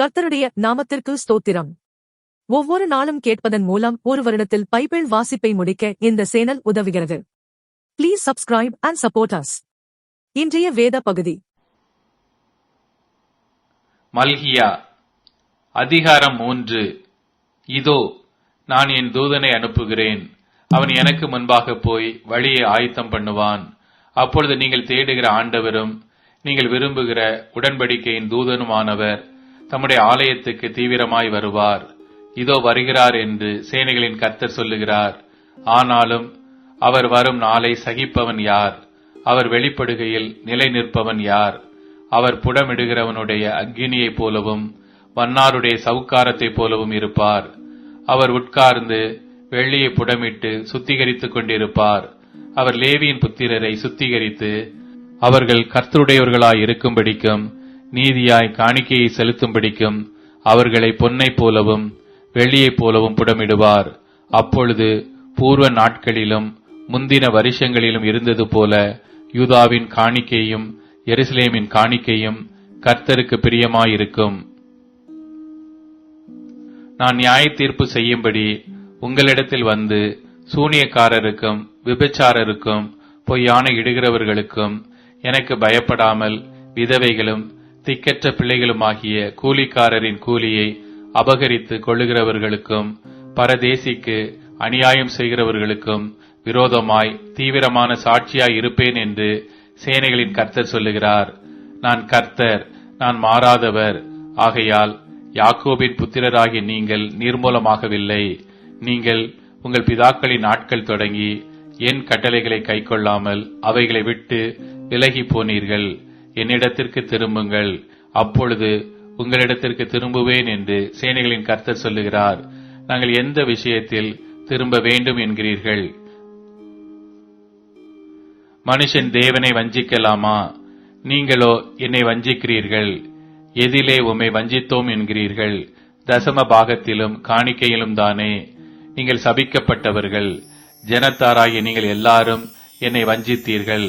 கர்த்தருடைய நாமத்திற்கு ஸ்தோத்திரம். ஒவ்வொரு நாளும் கேட்பதன் மூலம் ஒரு வருடத்தில் பைபிள் வாசிப்பை முடிக்க இந்த சேனல் உதவுகிறது. Please subscribe and support us இன்றைய வேத பகுதி. மல்கியா அதிகாரம் மூன்று. இதோ நான் என் தூதனை அனுப்புகிறேன். அவன் எனக்கு முன்பாக போய் வழியை ஆயத்தம் பண்ணுவான். அப்பொழுது நீங்கள் தேடுகிற ஆண்டவரும் நீங்கள் விரும்புகிற உடன்படிக்கையின் தூதனுமானவர் தம்முடைய ஆலயத்துக்கு தீவிரமாய் வருவார். இதோ வருகிறார் என்று சேனைகளின் கர்த்தர் சொல்லுகிறார். ஆனாலும் அவர் வரும் நாளை சகிப்பவன் யார்? அவர் வெளிப்படுகையில் நிலை நிற்பவன் யார்? அவர் புடமிடுகிறவனுடைய அக்கினியைப் போலவும் வன்னாருடைய சவுக்காரத்தைப் போலவும் இருப்பார். அவர் உட்கார்ந்து வெள்ளியை புடமிட்டு சுத்திகரித்துக் கொண்டிருப்பார். அவர் லேவியின் புத்திரரை சுத்திகரித்து அவர்கள் கர்த்தருடையவர்களாய் இருக்கும்படிக்கும் நீதியாய் காணிக்கையை செலுத்தும்படிக்கும் அவர்களை பொன்னைப் போலவும் வெள்ளியைப் போலவும் புடமிடுவார். அப்பொழுது பூர்வ நாட்களிலும் முந்தின வருஷங்களிலும் இருந்தது போல யூதாவின் காணிக்கையும் எருசலேமின் காணிக்கையும் கர்த்தருக்கு பிரியமாயிருக்கும். நான் நியாய தீர்ப்பு செய்யும்படி உங்களிடத்தில் வந்து சூனியக்காரருக்கும் விபச்சாரருக்கும் பொய்யான இடுகிறவர்களுக்கும் எனக்கு பயப்படாமல் விதவைகளும் திக்கற்ற பிள்ளைகளுமாகிய கூலிக்காரரின் கூலியை அபகரித்து கொள்ளுகிறவர்களுக்கும் பரதேசிக்கு அநியாயம் செய்கிறவர்களுக்கும் விரோதமாய் தீவிரமான சாட்சியாய் இருப்பேன் என்று சேனைகளின் கர்த்தர் சொல்லுகிறார். நான் கர்த்தர் நான் மாறாதவர். ஆகையால் யாக்கோபின் புத்திரராகிய நீங்கள் நிர்மூலமாகவில்லை. நீங்கள் உங்கள் பிதாக்களின் நாட்கள் தொடங்கி என் கட்டளைகளை கைக்கொள்ளாமல் அவைகளை விட்டு விலகி போனீர்கள். என்னிடத்திற்கு திரும்புங்கள். அப்பொழுது உங்களிடத்திற்கு திரும்புவேன் என்று சேனைகளின் கர்த்தர் சொல்லுகிறார். நாங்கள் எந்த விஷயத்தில் திரும்ப வேண்டும் என்கிறீர்கள்? மனுஷன் தேவனை வஞ்சிக்கலாமா? நீங்களோ என்னை வஞ்சிக்கிறீர்கள்? எதிலே உம்மை வஞ்சித்தோம் என்கிறீர்கள். தசம பாகத்திலும் காணிக்கையிலும் தானே நீங்கள் சபிக்கப்பட்டவர்கள். ஜனத்தாராகிய நீங்கள் எல்லாரும் என்னை வஞ்சித்தீர்கள்.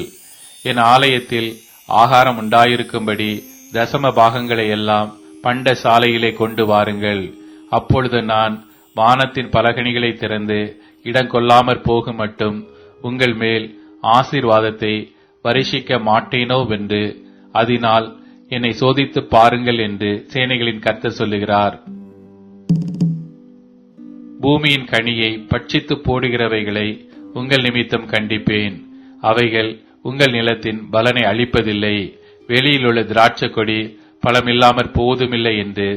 என் ஆலயத்தில் ஆகாரம் உண்டாயிருக்கும்படி தசம பாகங்களை எல்லாம் பண்ட சாலையிலே கொண்டு வாருங்கள். அப்பொழுது நான் வானத்தின் பலகணிகளை திறந்து இடம் கொள்ளாமற் போகும் மட்டும் உங்கள் மேல் ஆசீர்வாதத்தை வருஷிக்க மாட்டேனோ வென்று அதனால் என்னை சோதித்து பாருங்கள் என்று சேனைகளின் கத்த சொல்லுகிறார். பூமியின் கனியை பட்சித்து போடுகிறவைகளை உங்கள் நிமித்தம் கண்டிப்பேன். அவைகள் உங்கள் நிலத்தின் பலனை அளிப்பதில்லை வெளியில் உள்ள திராட்சை கொடி பலமில்லாமற் போதுமில்லை என்று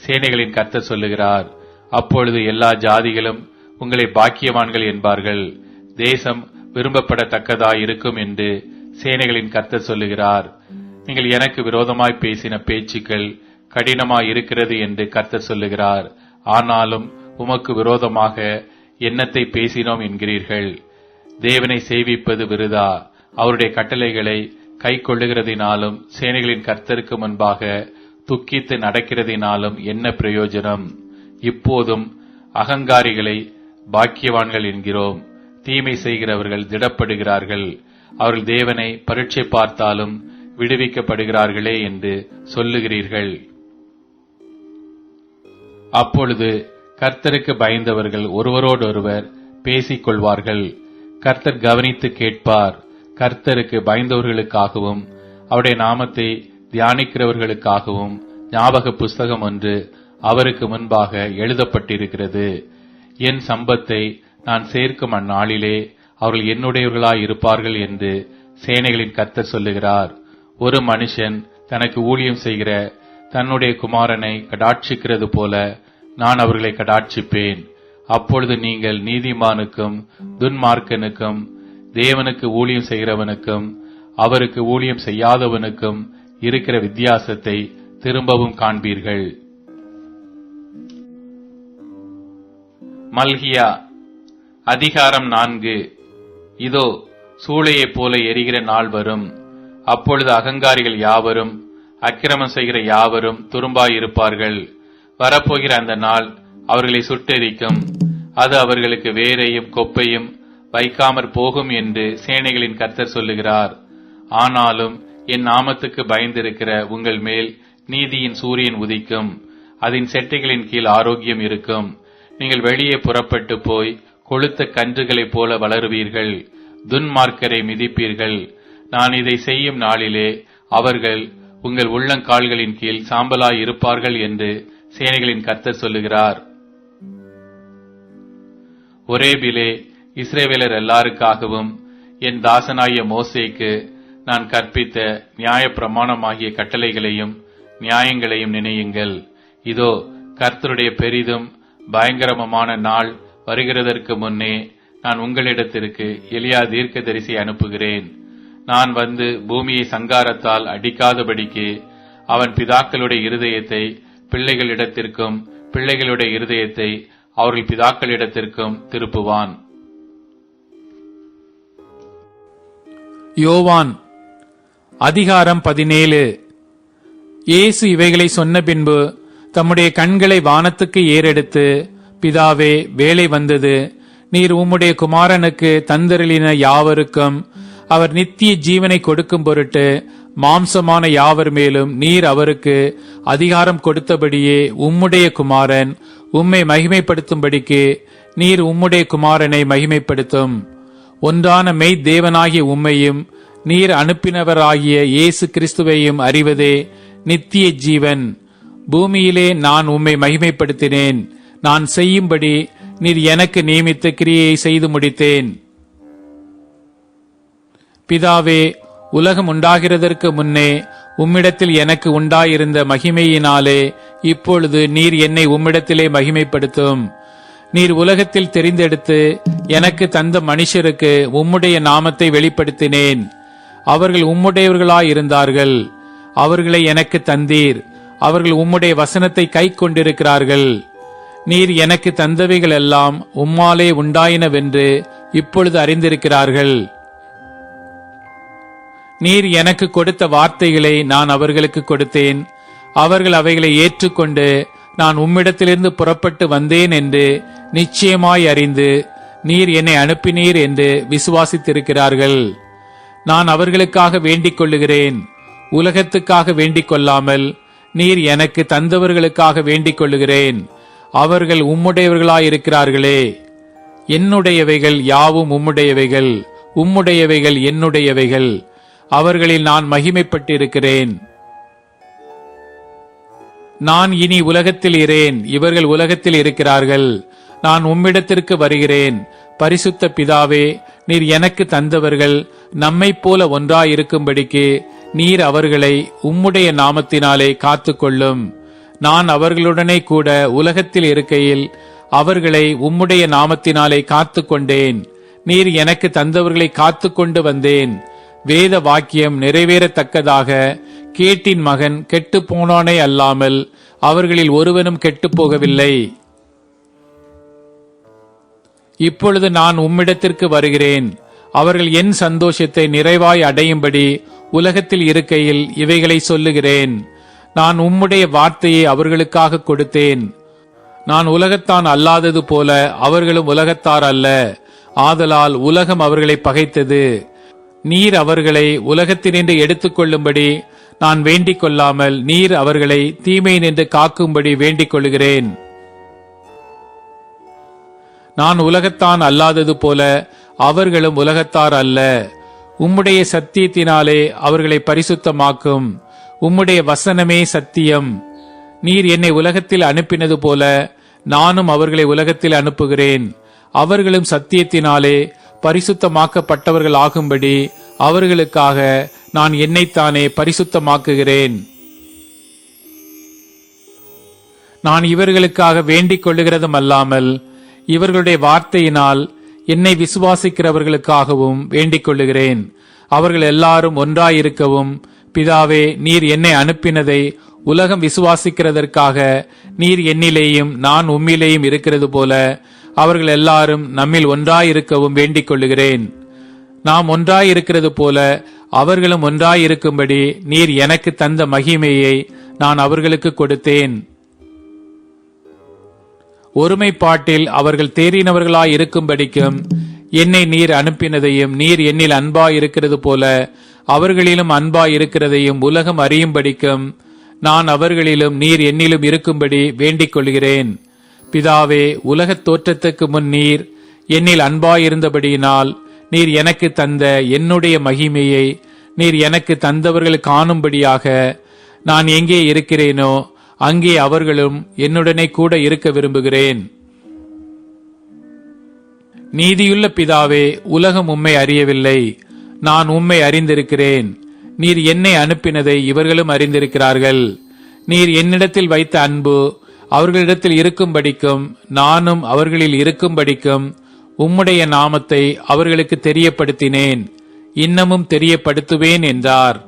சேனைகளின் கத்த சொல்லுகிறார். அப்பொழுது எல்லா ஜாதிகளும் உங்களை பாக்கியவான்கள் என்பார்கள். தேசம் விரும்பப்படத்தக்கதாயிருக்கும் என்று சேனைகளின் கத்த சொல்லுகிறார். நீங்கள் எனக்கு விரோதமாய் பேசின பேச்சுக்கள் கடினமாய் இருக்கிறது என்று கத்த சொல்லுகிறார். ஆனாலும் உமக்கு விரோதமாக எண்ணத்தை பேசினோம் என்கிறீர்கள். தேவனை சேவிப்பது விருதா? அவருடைய கட்டளைகளை கை கொள்ளுகிறதினாலும் சேனைகளின் கர்த்தருக்கு முன்பாக துக்கித்து நடக்கிறதினாலும் என்ன பிரயோஜனம்? இப்போதும் அகங்காரிகளை பாக்கியவான்கள் என்கிறோம். தீமை செய்கிறவர்கள் திடப்படுகிறார்கள். அவர்கள் தேவனை பரீட்சை பார்த்தாலும் விடுவிக்கப்படுகிறார்களே என்று சொல்லுகிறீர்கள். அப்பொழுது கர்த்தருக்கு பயந்தவர்கள் ஒருவரோடொருவர் பேசிக் கொள்வார்கள் கர்த்தர் கவனித்து கேட்பார். கர்த்தருக்கு பயந்தவர்களுக்காகவும் அவருடைய நாமத்தை தியானிக்கிறவர்களுக்காகவும் ஞாபக புஸ்தகம் ஒன்று அவருக்கு முன்பாக எழுதப்பட்டிருக்கிறது. என் சம்பத்தை நான் சேர்க்கும் அந்நாளிலே அவர்கள் என்னுடையவர்களாய் இருப்பார்கள் என்று சேனைகளின் கர்த்தர் சொல்லுகிறார். ஒரு மனுஷன் தனக்கு ஊழியம் செய்கிற தன்னுடைய குமாரனை கடாட்சிக்கிறது போல நான் அவர்களை கடாட்சிப்பேன். அப்பொழுது நீங்கள் நீதிமானுக்கும் துன்மார்க்கனுக்கும் தேவனுக்கு ஊழியம் செய்கிறவனுக்கும் அவருக்கு ஊழியம் செய்யாதவனுக்கும் இருக்கிற வித்தியாசத்தை திரும்பவும் காண்பீர்கள். மல்கியா அதிகாரம் நான்கு. இதோ சூளையைப் போல எரிகிற நாள் வரும். அப்பொழுது அகங்காரிகள் யாவரும் அக்கிரமம் செய்கிற யாவரும் துரும்பாயிருப்பார்கள். வரப்போகிற அந்த நாள் அவர்களை சுட்டெரிக்கும். அது அவர்களுக்கு வேரையும் கொப்பையும் வைக்காமற் போகும் என்று சேனைகளின் கர்த்தர் சொல்லுகிறார். ஆனாலும் என் நாமத்துக்கு பயந்திருக்கிற உங்கள் மேல் நீதியின் சூரியன் உதிக்கும். அதன் செட்டைகளின் கீழ் ஆரோக்கியம் இருக்கும். நீங்கள் வெளியே புறப்பட்டு போய் கொளுத்த கன்றுகளைப் போல வளருவீர்கள். துன்மார்க்கரை மிதிப்பீர்கள். நான் இதை செய்யும் நாளிலே அவர்கள் உங்கள் உள்ளங்கால்களின் கீழ் சாம்பலாய் இருப்பார்கள் என்று சேனைகளின் கர்த்தர் சொல்லுகிறார். ஒரேபிலே இஸ்ரேவேலர் எல்லாருக்காகவும் என் தாசனாகிய மோசேக்கு நான் கற்பித்த நியாய பிரமாணமாகிய கட்டளைகளையும் நியாயங்களையும் நினையுங்கள். இதோ கர்த்தருடைய பெரிதும் பயங்கரமான நாள் வருகிறதற்கு முன்னே நான் உங்களிடத்திற்கு எளியா தீர்க்க தரிசி அனுப்புகிறேன். நான் வந்து பூமியை சங்காரத்தால் அடிக்காதபடிக்கு அவன் பிதாக்களுடைய இருதயத்தை பிள்ளைகளிடத்திற்கும் பிள்ளைகளுடைய இருதயத்தை அவர்கள் பிதாக்களிடத்திற்கும் திருப்புவான். யோவான் அதிகாரம் பதினேழு. இயேசு இவைகளை சொன்ன பின்பு தம்முடைய கண்களை வானத்துக்கு ஏறெடுத்து பிதாவே வேலை வந்தது. நீர் உம்முடைய குமாரனுக்கு தந்தருளின யாவருக்கும் அவர் நித்திய ஜீவனை கொடுக்கும் பொருட்டு மாம்சமான யாவர் மேலும் நீர் அவருக்கு அதிகாரம் கொடுத்தபடியே உம்முடைய குமாரன் உம்மை மகிமைப்படுத்தும்படிக்கு நீர் உம்முடைய குமாரனை மகிமைப்படுத்தும். ஒன்றான மெய் தேவனாகிய உம்மையும் நீர் அனுப்பினவராகிய இயேசு கிறிஸ்துவையும் அறிவதே நித்திய ஜீவன். பூமியிலே நான் உம்மை மகிமைப்படுத்தினேன். நான் செய்யும்படி நீர் எனக்கு நியமித்த கிரியையை செய்து முடித்தேன். பிதாவே உலகம் உண்டாகிறதற்கு முன்னே உம்மிடத்தில் எனக்கு உண்டாயிருந்த மகிமையினாலே இப்பொழுது நீர் என்னை உம்மிடத்திலே மகிமைப்படுத்தும். நீர் உலகத்தில் தெரிந்தெடுத்து எனக்கு தந்த மனுஷருக்கு உம்முடைய நாமத்தை வெளிப்படுத்தினேன். அவர்கள் உம்முடையவர்களாயிருந்தார்கள். அவர்களை எனக்கு தந்தீர். அவர்கள் உம்முடைய வசனத்தை கை கொண்டிருக்கிறார்கள் நீர் எனக்கு தந்தவைகள் எல்லாம் உம்மாலே உண்டாயினவென்று இப்பொழுது அறிந்திருக்கிறார்கள். நீர் எனக்கு கொடுத்த வார்த்தைகளை நான் அவர்களுக்கு கொடுத்தேன். அவர்கள் அவைகளை ஏற்றுக்கொண்டு நான் உம்மிடத்திலிருந்து புறப்பட்டு வந்தேன் என்று நிச்சயமாய் அறிந்து நீர் என்னை அனுப்பினீர் என்று விசுவாசித்திருக்கிறார்கள். நான் அவர்களுக்காக வேண்டிக் கொள்ளுகிறேன். உலகத்துக்காக வேண்டிக் கொள்ளாமல் நீர் எனக்கு தந்தவர்களுக்காக வேண்டிக் கொள்ளுகிறேன். அவர்கள் உம்முடையவர்களாயிருக்கிறார்களே. என்னுடையவைகள் யாவும் உம்முடையவைகள் உம்முடையவைகள் என்னுடையவைகள். அவர்களில் நான் மகிமைப்பட்டிருக்கிறேன். நான் இனி உலகத்தில் இரேன் இவர்கள் உலகத்தில் இருக்கிறார்கள். நான் உம்மிடத்திற்கு வருகிறேன். பரிசுத்த பிதாவே நீர் எனக்கு தந்தவர்கள். நம்மைப் போல ஒன்றாயிருக்கும்படிக்கு நீர் அவர்களை உம்முடைய நாமத்தினாலே காத்துக்கொள்ளும். நான் அவர்களுடனே கூட உலகத்தில் இருக்கையில் அவர்களை உம்முடைய நாமத்தினாலே காத்துக்கொண்டேன். நீர் எனக்கு தந்தவர்களை காத்துக்கொண்டு வந்தேன். வேத வாக்கியம் நிறைவேறத்தக்கதாக கேட்டின் மகன் கெட்டு போனானே அல்லாமல் அவர்களில் ஒருவனும் கெட்டுப் போகவில்லை. இப்பொழுது நான் உம்மிடத்திற்கு வருகிறேன். அவர்கள் என் சந்தோஷத்தை நிறைவாய் அடையும்படி உலகத்தில் இருக்கையில் இவைகளை சொல்லுகிறேன். நான் உம்முடைய வார்த்தையை அவர்களுக்காக கொடுத்தேன். நான் உலகத்தான் அல்லாதது போல அவர்களும் உலகத்தார் அல்ல. ஆதலால் உலகம் அவர்களை பகைத்தது. நீர் அவர்களை உலகத்தினின்று எடுத்துக்கொள்ளும்படி நான் வேண்டிக் கொள்ளாமல் நீர் அவர்களை தீமை நின்று காக்கும்படி வேண்டிக் கொள்கிறேன் நான் உலகத்தான் அல்லாதது போல அவர்களும் உலகத்தார் அல்ல. உம்முடைய சத்தியத்தினாலே அவர்களை பரிசுத்தமாக்கும். உம்முடைய வசனமே சத்தியம். நீர் என்னை உலகத்தில் அனுப்பினது போல நானும் அவர்களை உலகத்தில் அனுப்புகிறேன். அவர்களும் சத்தியத்தினாலே பரிசுத்தமாக்கப்பட்டவர்கள் ஆகும்படி அவர்களுக்காக நான் என்னைத்தானே பரிசுத்தமாக்குகிறேன். நான் இவர்களுக்காக வேண்டிக் கொள்ளுகிறதும் அல்லாமல் இவர்களுடைய வார்த்தையினால் என்னை விசுவாசிக்கிறவர்களுக்காகவும் வேண்டிக் கொள்ளுகிறேன். அவர்கள் எல்லாரும் ஒன்றாயிருக்கவும் பிதாவே நீர் என்னை அனுப்பினதை உலகம் விசுவாசிக்கிறதற்காக நீர் என்னிலேயும் நான் உம்மிலேயும் இருக்கிறது போல அவர்கள் எல்லாரும் நம்மில் ஒன்றாயிருக்கவும் வேண்டிக் கொள்ளுகிறேன் நாம் ஒன்றாயிருக்கிறது போல அவர்களும் ஒன்றாயிருக்கும்படி நீர் எனக்கு தந்த மகிமையை நான் அவர்களுக்கு கொடுத்தேன். ஒருமைப்பாட்டில் அவர்கள் தேறினவர்களாய் இருக்கும்படிக்கும் என்னை நீர் அனுப்பினதையும் நீர் என்னில் அன்பாய் இருக்கிறது போல அவர்களிலும் அன்பாய் இருக்கிறதையும் உலகம் அறியும்படிக்கும் நான் அவர்களிலும் நீர் என்னிலும் இருக்கும்படி வேண்டிக் கொள்கிறேன் பிதாவே உலகத் தோற்றத்துக்கு முன் நீர் என்னில் அன்பாயிருந்தபடியினால் நீர் எனக்கு தந்த என்னுடைய மகிமையை நீர் எனக்கு தந்தவர்கள் காணும்படியாக நான் எங்கே இருக்கிறேனோ அங்கே அவர்களும் என்னுடனே கூட இருக்க விரும்புகிறேன். நீதியுள்ள பிதாவே உலகம் உம்மை அறியவில்லை. நான் உம்மை அறிந்திருக்கிறேன். நீர் என்னை அனுப்பினதை இவர்களும் அறிந்திருக்கிறார்கள். நீர் என்னிடத்தில் வைத்த அன்பு அவர்களிடத்தில் இருக்கும்படிக்கும் நானும் அவர்களில் இருக்கும்படிக்கும் உம்முடைய நாமத்தை அவர்களுக்கு தெரியப்படுத்தினேன். இன்னமும் தெரியப்படுத்துவேன் என்றார்.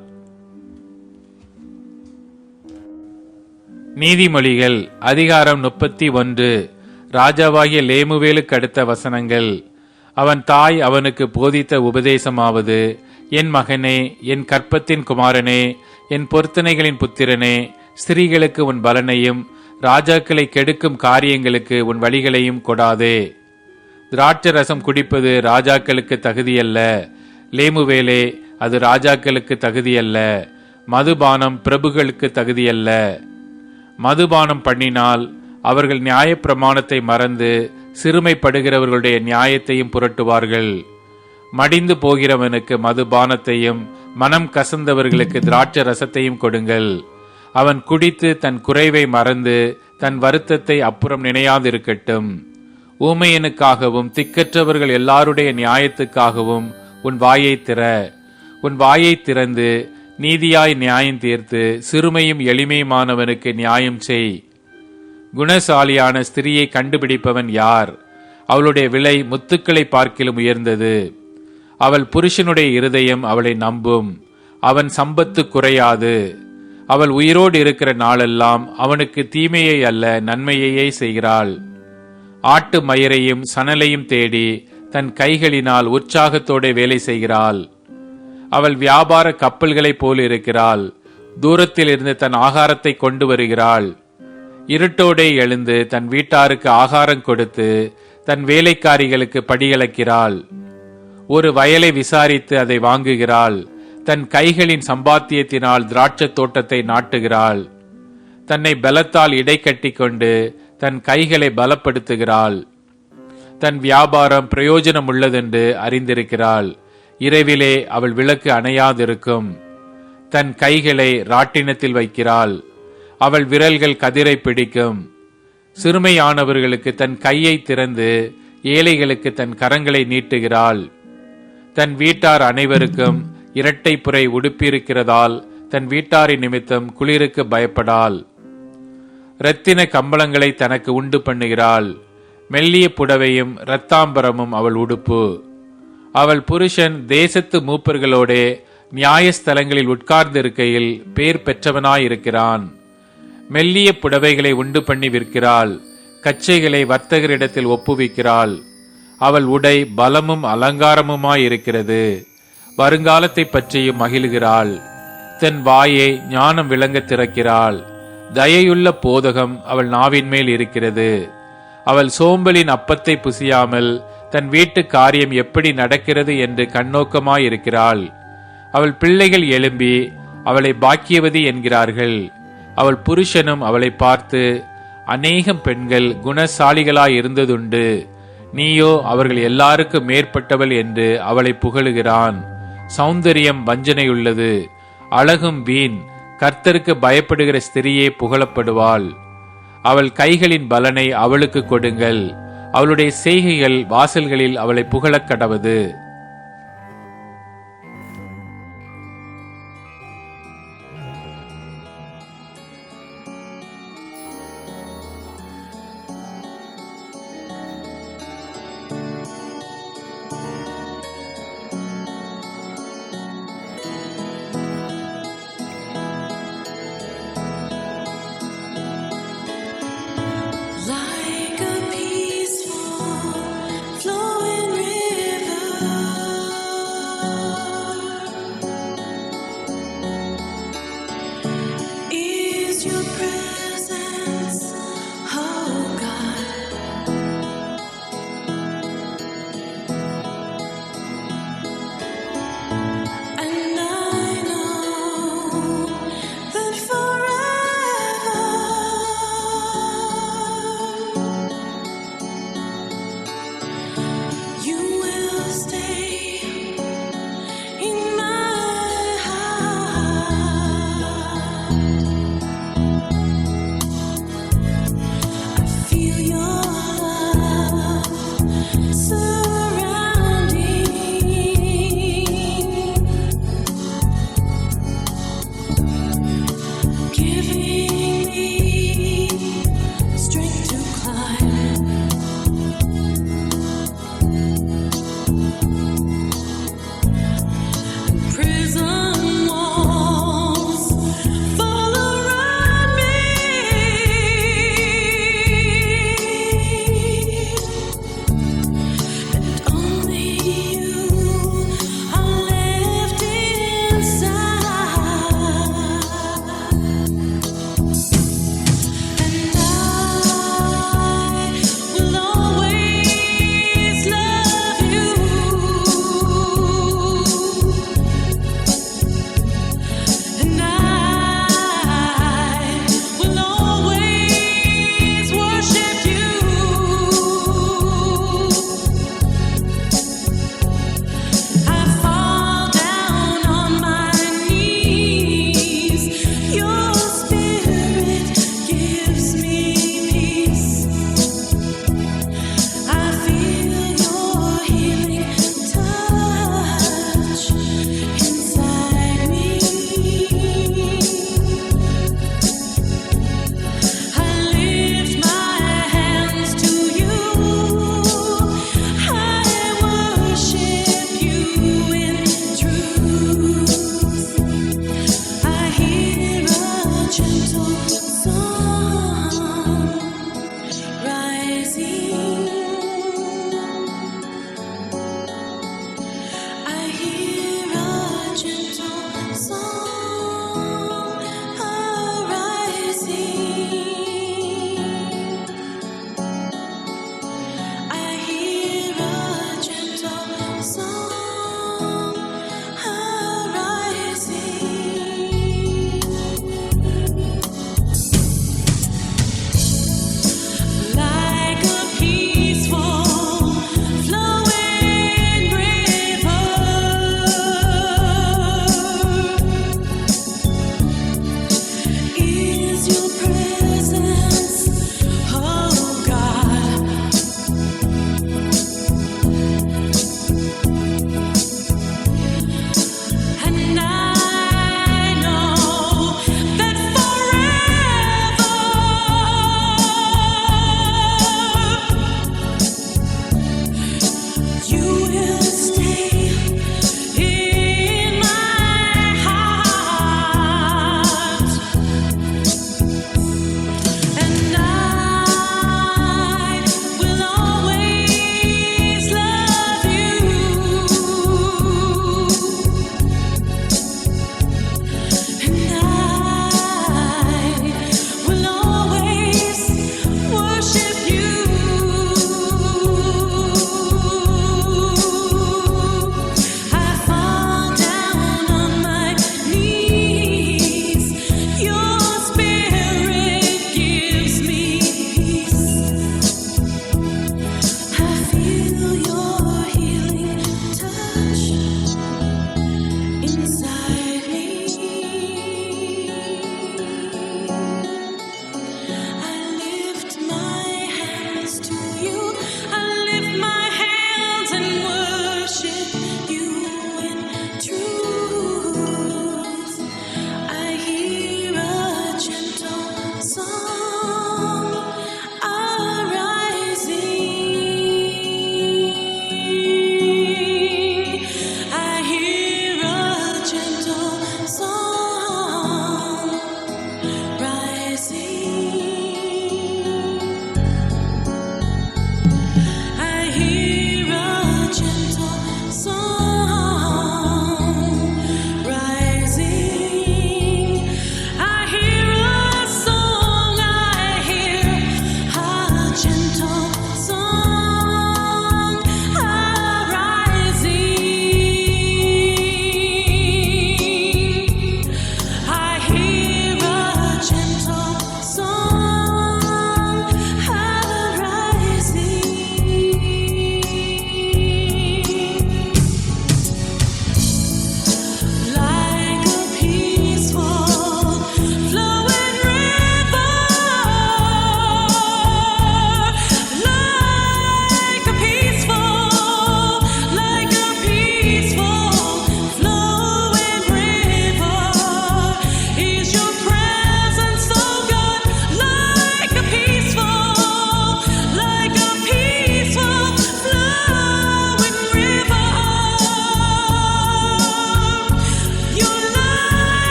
நீதிமொழிகள் அதிகாரம் முப்பத்தி ஒன்று. ராஜாவாகிய லேமுவேலுக்கு அடுத்த வசனங்கள். அவன் தாய் அவனுக்கு போதித்த உபதேசமாவது என் மகனே என் கற்பத்தின் குமாரனே என் பொருத்தனைகளின் புத்திரனே ஸ்திரீகளுக்கு உன் பலனையும் ராஜாக்களை கெடுக்கும் காரியங்களுக்கு உன் வழிகளையும் கொடாதே. திராட்சை ரசம் குடிப்பது ராஜாக்களுக்கு தகுதியல்ல. லேமுவேலே அது ராஜாக்களுக்கு தகுதியல்ல. மதுபானம் பிரபுகளுக்கு தகுதியல்ல. மதுபானம் பண்ணினால் அவர்கள் நியாயப்பிரமாணத்தை மறந்து சிறுமைப்படுகிறவர்களுடைய நியாயத்தையும் புரட்டுவார்கள். மடிந்து போகிறவனுக்கு மதுபானத்தையும் மனம் கசந்தவர்களுக்கு திராட்சை ரசத்தையும் கொடுங்கள். அவன் குடித்து தன் குறைவை மறந்து தன் வருத்தத்தை அப்புறம் நினையாதிருக்கட்டும். ஊமையனுக்காகவும் திக்கற்றவர்கள் எல்லாருடைய நியாயத்துக்காகவும் உன் வாயை திற. உன் வாயை திறந்து நீதியாய் நியாயம் தீர்த்து சிறுமையும் எளிமையுமானவனுக்கு நியாயம் செய். குணசாலியான ஸ்திரியை கண்டுபிடிப்பவன் யார்? அவளுடைய விலை முத்துக்களை பார்க்கிலும் உயர்ந்தது. அவள் புருஷனுடைய இருதயம் அவளை நம்பும். அவன் சம்பத்து குறையாது. அவள் உயிரோடு இருக்கிற நாளெல்லாம் அவனுக்கு தீமையை அல்ல நன்மையையே செய்கிறாள். ஆட்டு மயிரையும் சணலையும் தேடி தன் கைகளினால் உற்சாகத்தோட வேலை செய்கிறாள். அவள் வியாபார கப்பல்களைப் போல் இருக்கிறாள். தூரத்தில் இருந்து தன் ஆகாரத்தை கொண்டு வருகிறாள். இருட்டோடே எழுந்து தன் வீட்டாருக்கு ஆகாரம் கொடுத்து தன் வேலைக்காரிகளுக்கு படியளக்கிறாள். ஒரு வயலை விசாரித்து அதை வாங்குகிறாள். தன் கைகளின் சம்பாத்தியத்தினால் திராட்சத் தோட்டத்தை நாட்டுகிறாள். தன்னை பலத்தால் இடை கட்டி கொண்டு தன் கைகளை பலப்படுத்துகிறாள். தன் வியாபாரம் பிரயோஜனம் உள்ளதென்று அறிந்திருக்கிறாள். இரவிலே அவள் விளக்கு அணையாதிருக்கும். தன் கைகளை ராட்டினத்தில் வைக்கிறாள். அவள் விரல்கள் கதிரை பிடிக்கும். சிறுமையானவர்களுக்கு தன் கையை திறந்து ஏழைகளுக்கு தன் கரங்களை நீட்டுகிறாள். தன் வீட்டார் அனைவருக்கும் இரட்டை புரை உடுப்பியிருக்கிறதால் தன் வீட்டாரின் நிமித்தம் குளிருக்கு பயப்படாள் இரத்தின கம்பளங்களை தனக்கு உண்டு பண்ணுகிறாள். மெல்லிய புடவையும் இரத்தாம்பரமும் அவள் உடுப்பு. அவள் புருஷன் தேசத்து மூப்பர்களோடே நியாயஸ்தலங்களில் உட்கார்ந்திருக்கையில் பேர் பெற்றவனாயிருக்கிறான். மெல்லிய புடவைகளை உண்டு பண்ணி விற்கிறாள். கச்சைகளை வர்த்தகரிடத்தில் ஒப்புவிக்கிறாள். அவள் உடை பலமும் அலங்காரமுமாயிருக்கிறது. வருங்காலத்தை பற்றியும் மகிழுகிறாள். தன் வாயை ஞானம் விளங்க திறக்கிறாள். தயையுள்ள போதகம் அவள் நாவின் மேல் இருக்கிறது. அவள் சோம்பலின் அப்பத்தை புசியாமல் தன் வீட்டு காரியம் எப்படி நடக்கிறது என்று கண்ணோக்கமாயிருக்கிறாள். அவள் பிள்ளைகள் எழும்பி அவளை பாக்கியவதி என்கிறார்கள். அவள் புருஷனும் அவளை பார்த்து அநேகம் பெண்கள் குணசாலிகளாய் இருந்ததுண்டு. நீயோ அவர்கள் எல்லாருக்கும் மேற்பட்டவள் என்று அவளை புகழுகிறான். சௌந்தரியம் வஞ்சனையுள்ளது. அழகும் வீண். கர்த்தருக்கு பயப்படுகிற ஸ்திரியே புகழப்படுவாள். அவள் கைகளின் பலனை அவளுக்கு கொடுங்கள். அவளுடைய செய்கைகள் வாசல்களில் அவளை புகழக் கடவது.